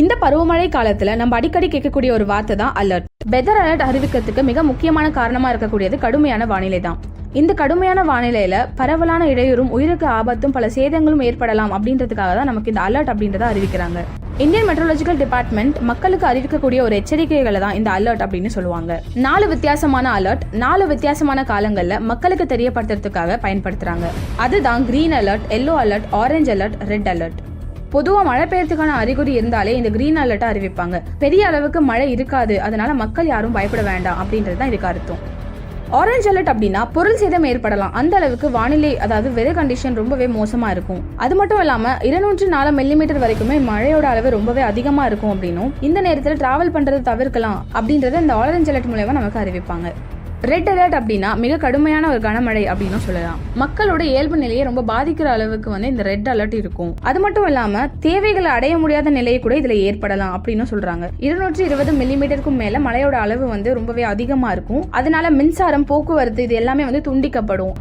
இந்த பருவமழை காலத்துல நம்ம அடிக்கடி கேட்கக்கூடிய ஒரு வார்த்தை தான் அலர்ட் வெதர் அலர்ட் அறிவிக்கிறதுக்கு மிக முக்கியமான காரணமா இருக்கக்கூடியது கடுமையான வானிலை தான். இந்த கடுமையான வானிலையில பரவலான இடையூறும் உயிருக்கு ஆபத்தும் பல சேதங்களும் ஏற்படலாம் அப்படின்றதுக்காக தான் நமக்கு இந்த அலர்ட் அப்படின்றத அறிவிக்கிறாங்க. இந்தியன் மெட்ரோலஜிக்கல் டிபார்ட்மெண்ட் மக்களுக்கு அறிவிக்கக்கூடிய ஒரு எச்சரிக்கைகளை தான் இந்த அலர்ட் அப்படின்னு சொல்லுவாங்க. நாலு வித்தியாசமான அலர்ட் நாலு வித்தியாசமான காலங்கள்ல மக்களுக்கு தெரியப்படுத்துறதுக்காக பயன்படுத்துறாங்க. அதுதான் green alert yellow alert orange alert red alert பொதுவா மழை பெய்யறதுக்கான அறிகுறி இருந்தாலே இந்த கிரீன் அலர்ட்டை அறிவிப்பாங்க. பெரிய அளவுக்கு மழை இருக்காது. அதனால மக்கள் யாரும் பயப்பட வேண்டாம் அப்படின்றது தான் இதுக்கு அர்த்தம். ஆரஞ்ச் அலர்ட் அப்படின்னா பொருள் சேதம் ஏற்படலாம். அந்த அளவுக்கு வானிலை அதாவது வெதர் கண்டிஷன் ரொம்பவே மோசமா இருக்கும். அது மட்டும் இல்லாம இருநூற்று நாலு மில்லிமீட்டர் வரைக்குமே மழையோட அளவு ரொம்பவே அதிகமா இருக்கும் அப்படின்னும் இந்த நேரத்தில் டிராவல் பண்றது தவிர்க்கலாம் அப்படின்றத இந்த ஆரஞ்ச் அலர்ட் மூலயமா நமக்கு அறிவிப்பாங்க. ரெட் அலர்ட் அப்படின்னா மிக கடுமையான ஒரு கனமழை அப்படின்னு சொல்லலாம். மக்களோட இயல்பு நிலையை ரொம்ப பாதிக்கிற அளவுக்கு வந்து இந்த ரெட் அலர்ட் இருக்கும். அது மட்டும் இல்லாம தேவைகளை அடைய முடியாத நிலையை கூட இதுல ஏற்படலாம் அப்படின்னு சொல்றாங்க. இருநூற்றி இருபது மில்லிமீட்டருக்கும் மேல மழையோட அளவு வந்து ரொம்பவே அதிகமா இருக்கும். அதனால மின்சாரம் போக்குவரத்து இது எல்லாமே வந்து துண்டிக்கப்படும்.